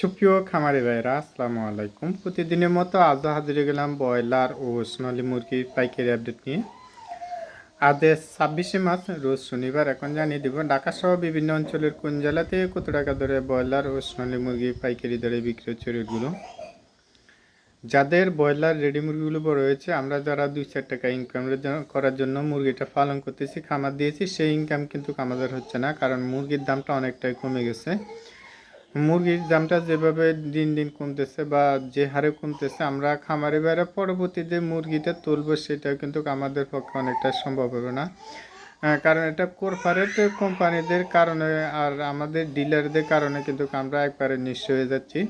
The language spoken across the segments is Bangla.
সুপ্রিয় খামারি ভাইরা আসসালামু আলাইকুম। প্রতিদিনের মতো আজও হাজিরে গেলাম ব্রয়লার ও সোনালী মুরগির পাইকারি আপডেট নিয়ে। আজ ছাব্বিশে মার্চ, রোজ শনিবার, এখন জানিয়ে দিব ঢাকা সহ বিভিন্ন অঞ্চলের কোন জেলাতে কত টাকা দরে ব্রয়লার ও সোনালী মুরগি পাইকারি দরে বিক্রি হচ্ছে রেটগুলো? যাদের ব্রয়লার রেডি মুরগিগুলো হয়েছে, আমরা যারা দুই চার টাকা ইনকাম করার জন্য মুরগিটা পালন করতেছি, খামার দিয়েছি, সেই ইনকাম কিন্তু আমাদের হচ্ছে না, কারণ মুরগির দামটা অনেকটাই কমে গেছে। মুরগির দামটা যেভাবে দিন দিন কমতেছে বা যে হারে কমতেছে, আমরা খামারে বাইরে পরবর্তীতে মুরগিটা তুলবো সেটা কিন্তু আমাদের পক্ষে অনেকটা সম্ভব হবে না। কারণ এটা কোরপারেট কোম্পানিদের কারণে আর আমাদের ডিলারদের কারণে কিন্তু আমরা একবারে নিঃস্ব হয়ে যাচ্ছি।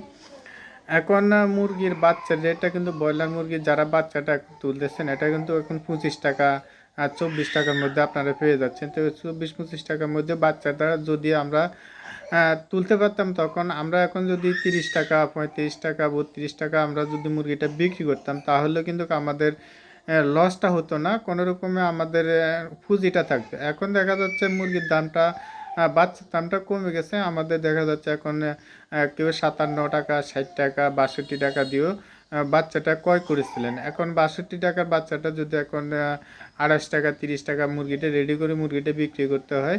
এখন মুরগির বাচ্চা যেটা কিন্তু ব্রয়লার মুরগির যারা বাচ্চাটা তুলতেছেন, এটা কিন্তু এখন পঁচিশ টাকা আর চব্বিশ টাকার মধ্যে আপনারা পেয়ে যাচ্ছেন। তো চব্বিশ, পঁচিশ টাকার মধ্যে বাচ্চাটা যদি আমরা তুলতে পারতাম তখন আমরা এখন যদি তিরিশ টাকা, পঁয়ত্রিশ টাকা, বত্রিশ টাকা আমরা যদি মুরগিটা বিক্রি করতাম, তাহলে কিন্তু আমাদের লসটা হতো না। কোনো রকমে আমাদের পুঁজিটা থাকতো। এখন দেখা যাচ্ছে মুরগির দামটা বাচ্চার দামটা কমে গেছে। আমাদের দেখা যাচ্ছে এখন কেউ সাতান্ন টাকা, ষাট টাকা, বাষট্টি টাকা দিয়েও বাচ্চাটা ক্রয় করেছিলেন। এখন বাষট্টি টাকার বাচ্চাটা যদি এখন আড়াইশ টাকা, তিরিশ টাকা মুরগিটা রেডি করে মুরগিটা বিক্রি করতে হয়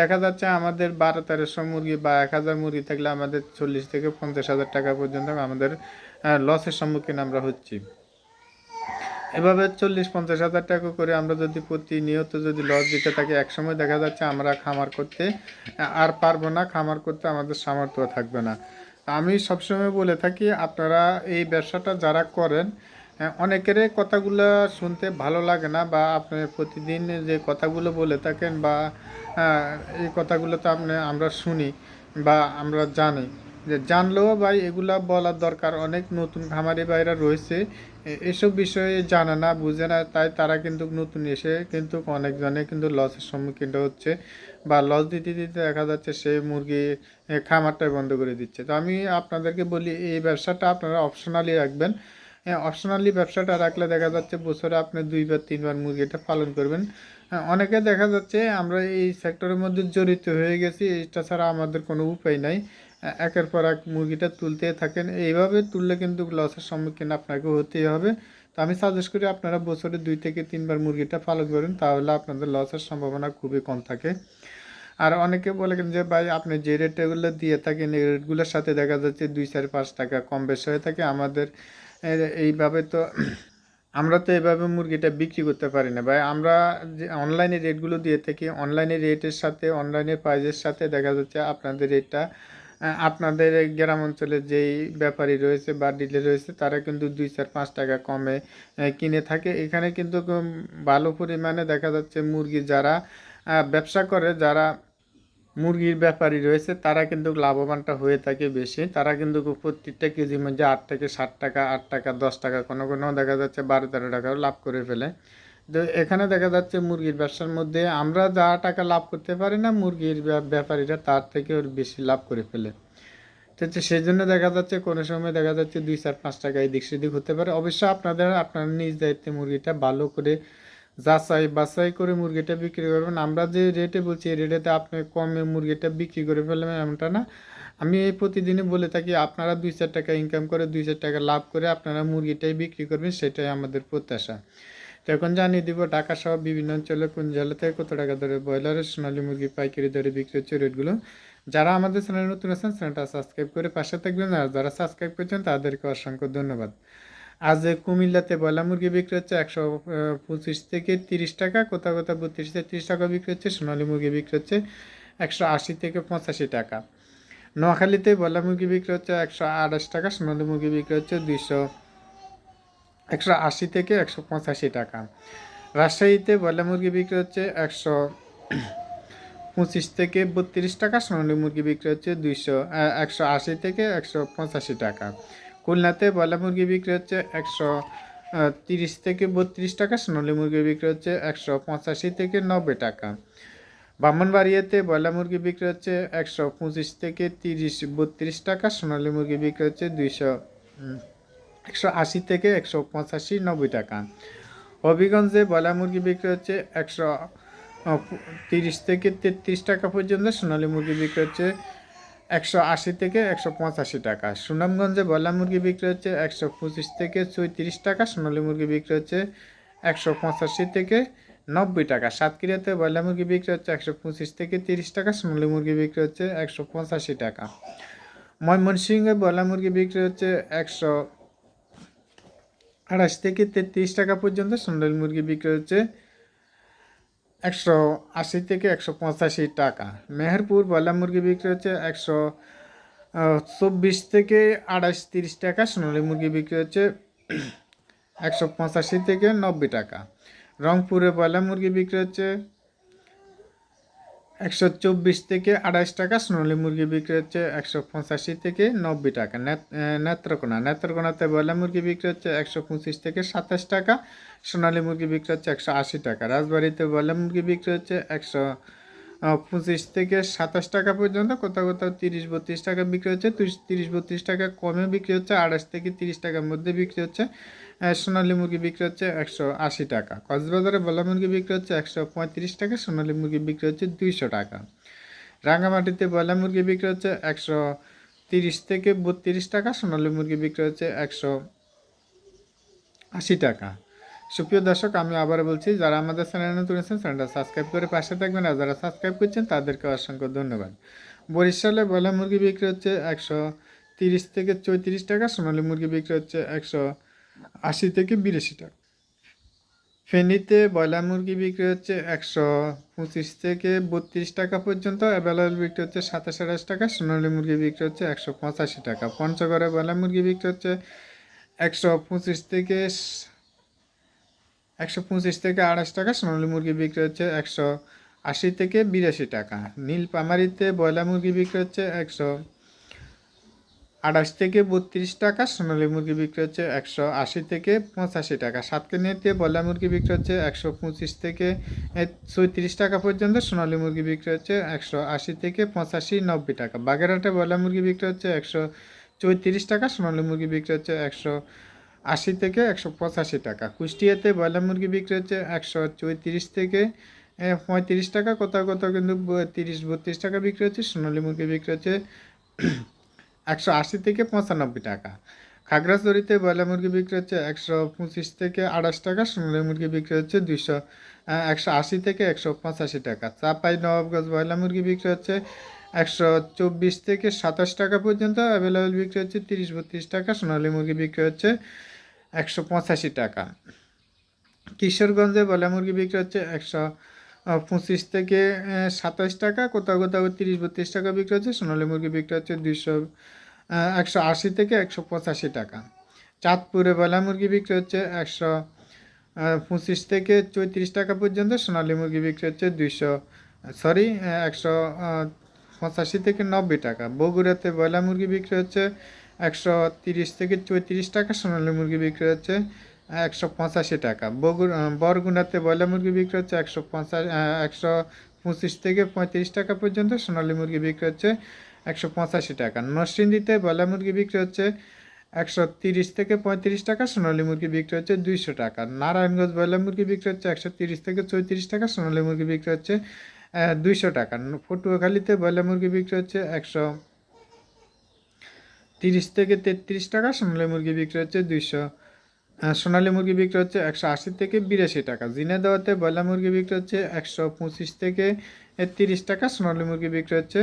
দেখা যাচ্ছে আমাদের বারো, তেরোশো মুরগি বা এক হাজার মুরগি থাকলে আমাদের চল্লিশ থেকে পঞ্চাশ হাজার টাকা পর্যন্ত আমাদের লসের সম্মুখীন আমরা হচ্ছি। এভাবে চল্লিশ, পঞ্চাশ হাজার টাকা করে আমরা যদি প্রতিনিয়ত যদি লস দিতে থাকি, একসময় দেখা যাচ্ছে আমরা খামার করতে আর পারব না, খামার করতে আমাদের সামর্থ্য থাকবে না। আমি সবসময় বলে থাকি আপনারা এই ব্যবসাটা যারা করেন অনেকেরই অনেকের কথাগুলো শুনতে ভালো লাগে না বা আপনি প্রতিদিন যে কথাগুলো বলে থাকেন বা আহ, এই কথাগুলো তো আপনি আমরা শুনি বা আমরা জানি। যে জানলেও ভাই এগুলা বলার দরকার। অনেক নতুন খামারি ভাইরা রয়েছে। এসব বিষয়ে জানে না, বুঝে না, তাই তারা কিন্তু নতুন এসে কিন্তু অনেকজনে কিন্তু লসের সম্মুখীন হচ্ছে বা লস দিতে দিতে দেখা যাচ্ছে সে মুরগি খামারটাই বন্ধ করে দিচ্ছে। তো আমি আপনাদেরকে বলি, এই ব্যবসাটা আপনারা অপশনালি রাখবেন। অপশনালি ব্যবসাটা রাখলে দেখা যাচ্ছে বছরে আপনি দুইবার তিনবার মুরগিটা পালন করবেন। অনেকে দেখা যাচ্ছে আমরা এই সেক্টরের মধ্যে জড়িত হয়ে গেছি এটা ছাড়া আমাদের কোনো উপায় নাই। একের পর এক মুরগিটা তুলতে থাকেন। এইভাবে তুললে কিন্তু লসের সম্মুখীন আপনাকে হতেই হবে। তো আমি সাজেস্ট করি আপনারা বছরে দুই থেকে তিনবার মুরগিটা পালন করেন, তাহলে আপনাদের লসের সম্ভাবনা খুবই কম থাকে। আর অনেকে বলে যে, ভাই, আপনি যে রেটগুলো দিয়ে থাকেন, এই রেটগুলোর সাথে দেখা যাচ্ছে দুই, চার, পাঁচ টাকা কম বেশি হয়ে থাকে। আমাদের এইভাবে তো আমরা তো এভাবে মুরগিটা বিক্রি করতে পারি না। ভাই, আমরা যে অনলাইনে রেটগুলো দিয়ে থাকি অনলাইনে রেটের সাথে অনলাইনের প্রাইজের সাথে দেখা যাচ্ছে আপনাদের রেটটা আপনাদের গ্রাম অঞ্চলে যেই ব্যাপারী রয়েছে বা ডিলে রয়েছে, তারা কিন্তু দুই চার পাঁচ টাকা কমে কিনে থাকে। এখানে কিন্তু ভালো পরিমাণে দেখা যাচ্ছে মুরগি যারা ব্যবসা করে, যারা মুরগির ব্যাপারী রয়েছে, তারা কিন্তু লাভবানটা হয়ে থাকে বেশি। তারা কিন্তু প্রত্যেকটা কেজির মধ্যে আট থেকে ষাট টাকা, আট টাকা, দশ টাকা কোনো কোনো দেখা যাচ্ছে বারো তেরো টাকাও লাভ করে ফেলে। এখানে দেখা যাচ্ছে মুরগির ব্যবসার মধ্যে আমরা যা টাকা লাভ করতে পারি না, মুরগির ব্যাপারীরা তার থেকে ওর বেশি লাভ করে ফেলে। তো সেই জন্য দেখা যাচ্ছে কোনো সময় দেখা যাচ্ছে দুই চার পাঁচ টাকা এদিক সেদিক হতে পারে। অবশ্য আপনাদের, আপনার নিজ দায়িত্বে মুরগিটা ভালো করে যাচাই বাছাই করে মুরগিটা বিক্রি করবেন। আমরা যে রেটে বলছি, এই রেটেতে আপনি কমে মুরগিটা বিক্রি করে ফেলবেন এমনটা না। আমি এই প্রতিদিনই বলে থাকি, আপনারা দুই চার টাকা ইনকাম করে, দুই চার টাকা লাভ করে আপনারা মুরগিটাই বিক্রি করবেন, সেটাই আমাদের প্রত্যাশা। এখন জানিয়ে দিব ঢাকা সহ বিভিন্ন অঞ্চলে কোন জেলাতে কত টাকা ধরে ব্রয়লারের সোনালী মুরগি, পাইকারি দরে বিক্রি হচ্ছে রেটগুলো। যারা আমাদের চ্যানেলে নতুন আছেন, চ্যানেলটা সাবস্ক্রাইব করে পাশে থাকবেন আর যারা সাবস্ক্রাইব করছেন, তাদেরকে অসংখ্য ধন্যবাদ। আজ কুমিল্লাতে বয়লা মুরগি বিক্রি হচ্ছে একশো পঁচিশ থেকে তিরিশ টাকা, কোথাও কোথাও বত্রিশ থেকে তিরিশ টাকা বিক্রি হচ্ছে, সোনালী মুরগি বিক্রি হচ্ছে একশো আশি থেকে পঁচাশি টাকা। নোয়াখালীতে বয়লা মুরগি বিক্রি হচ্ছে একশো আঠাশ টাকা, সোনালী মুরগি বিক্রি হচ্ছে দুইশো একশো আশি থেকে একশো পঁচাশি টাকা। রাজশাহীতে বয়লা মুরগি বিক্রি হচ্ছে একশো পঁচিশ থেকে বত্রিশ টাকা, সোনালী মুরগি বিক্রি হচ্ছে দুইশো একশো আশি থেকে একশো পঁচাশি টাকা। খুলনাতে বয়লা মুরগি বিক্রি হচ্ছে একশো তিরিশ থেকে বত্রিশ টাকা, সোনালী মুরগি বিক্রি হচ্ছে একশো পঁচাশি থেকে নব্বই টাকা। ব্রাহ্মণবাড়িয়াতে বয়লা মুরগি বিক্রি হচ্ছে একশো পঁচিশ থেকে তিরিশ, বত্রিশ টাকা, সোনালী মুরগি বিক্রি হচ্ছে দুইশো একশো আশি থেকে একশো পঁচাশি, নব্বই টাকা। হবিগঞ্জে বয়লা মুরগি বিক্রি হচ্ছে একশো তিরিশ থেকে তেত্রিশ টাকা পর্যন্ত, সোনালী মুরগি বিক্রি হচ্ছে একশো আশি থেকে একশো পঁচাশি টাকা। সুনামগঞ্জে বয়লা মুরগি বিক্রি হচ্ছে একশো পঁচিশ থেকে চৌত্রিশ টাকা, সোনালী মুরগি বিক্রি হচ্ছে একশো পঁচাশি থেকে নব্বই টাকা। সাতক্ষীরাতে বয়লা মুরগি বিক্রি হচ্ছে একশো পঁচিশ থেকে তিরিশ টাকা, সোনালী মুরগি বিক্রি হচ্ছে একশো পঁচাশি টাকা। ময়মনসিংহে বয়লা মুরগি বিক্রি হচ্ছে একশো আড়াইশ থেকে তেত্রিশ টাকা পর্যন্ত সোনালী মুরগি বিক্রি হচ্ছে একশো আশি থেকে একশো পঁচাশি টাকা। মেহেরপুর বয়লা মুরগি বিক্রি হচ্ছে একশো চব্বিশ থেকে আড়াইশ তিরিশ টাকা, সোনালি মুরগি বিক্রি হচ্ছে একশো পঁচাশি থেকে নব্বই টাকা। রংপুরে বয়লা মুরগি বিক্রি হচ্ছে একশো চব্বিশ থেকে আড়াইশ টাকা, সোনালী মুরগি বিক্রি হচ্ছে একশো পঁচাশি থেকে নব্বই টাকা। নেত্রকোনা। নেত্রকোনাতে বয়লা মুরগি বিক্রি হচ্ছে একশো পঁচিশ থেকে সাতাশ টাকা, সোনালী মুরগি বিক্রি হচ্ছে একশো আশি টাকা। রাজবাড়িতে বয়লা মুরগি বিক্রি হচ্ছে একশো পঁচিশ থেকে সাতাশ টাকা পর্যন্ত, কোথাও কোথাও তিরিশ বত্রিশ টাকা বিক্রি হচ্ছে। তিরিশ- তিরিশ বত্রিশ টাকা কমে বিক্রি হচ্ছে, আড়াইশ থেকে তিরিশ টাকার মধ্যে বিক্রি হচ্ছে। সোনালী মুরগি বিক্রি হচ্ছে একশো আশি টাকা। কক্সবাজারে বলা মুরগি বিক্রি হচ্ছে একশো পঁয়ত্রিশ টাকা, সোনালী মুরগি বিক্রি হচ্ছে দুইশো টাকা। রাঙামাটিতে বয়লা মুরগি বিক্রি হচ্ছে একশো তিরিশ থেকে বত্রিশ টাকা, সোনালী মুরগি বিক্রি হচ্ছে একশো আশি টাকা। সুপ্রিয় দর্শক, আমি আবার বলছি, যারা আমাদের চ্যানেল নতুন আছেন, চ্যানেলটা সাবস্ক্রাইব করে পাশে থাকবেন আর যারা সাবস্ক্রাইব করছেন, তাদেরকে অসংখ্য ধন্যবাদ। বরিশালে বয়লা মুরগি বিক্রি হচ্ছে একশো তিরিশ থেকে চৌত্রিশ টাকা, সোনালী মুরগি বিক্রি হচ্ছে একশো আশি থেকে বিরাশি টাকা। ফেনীতে ব্রয়লার মুরগি বিক্রি হচ্ছে একশো পঁচিশ থেকে বত্রিশ টাকা পর্যন্ত অ্যাভেলেবল বিক্রি হচ্ছে সাতাশ আঠাশ টাকা, সোনালী মুরগি বিক্রি হচ্ছে একশো পঁচাশি টাকা। পঞ্চগড়ে ব্রয়লার মুরগি বিক্রি হচ্ছে একশো পঁচিশ থেকে একশো পঁচিশ থেকে আড়াইশ টাকা, সোনালী মুরগি বিক্রি হচ্ছে একশো আশি থেকে বিরাশি টাকা। নীলপামারিতে ব্রয়লার মুরগি বিক্রি হচ্ছে একশো আঠাশ থেকে বত্রিশ টাকা, সোনালী মুরগি বিক্রি হচ্ছে একশো আশি থেকে পঁচাশি টাকা। সাত সাতকানিয়াতে বয়লা মুরগি বিক্রি হচ্ছে একশো পঁচিশ থেকে চৌত্রিশ টাকা পর্যন্ত, সোনালী মুরগি বিক্রি হচ্ছে একশো আশি থেকে পঁচাশি নব্বই টাকা। বাগেরহাটে বয়লা মুরগি বিক্রি হচ্ছে একশো চৌত্রিশ টাকা, সোনালী মুরগি বিক্রি হচ্ছে একশো আশি থেকে একশো পঁচাশি টাকা। কুষ্টিয়াতে বয়লা মুরগি বিক্রি হচ্ছে একশো চৌত্রিশ থেকে পঁয়ত্রিশ টাকা, কোথাও কোথাও কিন্তু তিরিশ বত্রিশ টাকা বিক্রি হচ্ছে, সোনালী মুরগি বিক্রি হচ্ছে একশো আশি থেকে পঁচানব্বই টাকা। খাগড়াছড়িতে ব্রয়লার মুরগি বিক্রি হচ্ছে একশো পঁচিশ থেকে আঠাশ টাকা, সোনালী মুরগি বিক্রি হচ্ছে দুইশো একশো আশি থেকে একশো পঁচাশি টাকা। চাপাই নবাবগঞ্জ ব্রয়লার মুরগি বিক্রি হচ্ছে একশো চব্বিশ থেকে সাতাশ টাকা পর্যন্ত, অ্যাভেলেবেল বিক্রি হচ্ছে তিরিশ বত্রিশ টাকা, সোনালী মুরগি বিক্রি হচ্ছে একশো পঁচাশি টাকা। কিশোরগঞ্জে ব্রয়লার মুরগি বিক্রি হচ্ছে একশো পঁচিশ থেকে সাতাশ টাকা, কোথাও কোথাও তিরিশ, বত্রিশ টাকা বিক্রি হচ্ছে, সোনালী মুরগি বিক্রি হচ্ছে দুইশো একশো আশি থেকে একশো পঁচাশি টাকা। চাঁদপুরে ব্রয়লার মুরগি বিক্রি হচ্ছে একশো পঁচিশ থেকে চৌত্রিশ টাকা পর্যন্ত, সোনালী মুরগি বিক্রি হচ্ছে দুইশো, সরি একশো পঁচাশি থেকে নব্বই টাকা। বগুড়াতে ব্রয়লার মুরগি বিক্রি হচ্ছে একশো তিরিশ থেকে চৌত্রিশ টাকা, সোনালী মুরগি বিক্রি হচ্ছে একশো পঁচাশি টাকা। বগুড়া বরগুনাতে ব্রয়লার মুরগি বিক্রি হচ্ছে একশো পঞ্চাশ একশো পঁচিশ থেকে পঁয়ত্রিশ টাকা পর্যন্ত, সোনালী মুরগি বিক্রি হচ্ছে একশো পঁচাশি টাকা। নরসিংদীতে ব্রয়লার মুরগি বিক্রি হচ্ছে একশো তিরিশ থেকে পঁয়ত্রিশ টাকা, সোনালী মুরগি বিক্রি হচ্ছে দুইশো টাকা। নারায়ণগঞ্জ ব্রয়লার মুরগি বিক্রি হচ্ছে একশো তিরিশ থেকে চৌত্রিশ টাকা, সোনালী মুরগি বিক্রি হচ্ছে দুইশো টাকা। পটুয়াখালীতে ব্রয়লার মুরগি বিক্রি হচ্ছে একশো তিরিশ থেকে তেত্রিশ টাকা, সোনালী মুরগি বিক্রি হচ্ছে দুইশো সোনালী মুরগি বিক্রি হচ্ছে একশো আশি থেকে বিরাশি টাকা। জিনেদাওয়াতে ব্রয়লার মুরগি বিক্রি হচ্ছে একশো পঁচিশ থেকে তিরিশ টাকা, সোনালী মুরগি বিক্রি হচ্ছে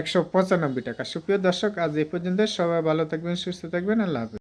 একশো পঁচানব্বই টাকা। সুপ্রিয় দর্শক, আজ এই পর্যন্ত সবাই ভালো থাকবেন, সুস্থ থাকবেন, আল্লাহ হাফিজ।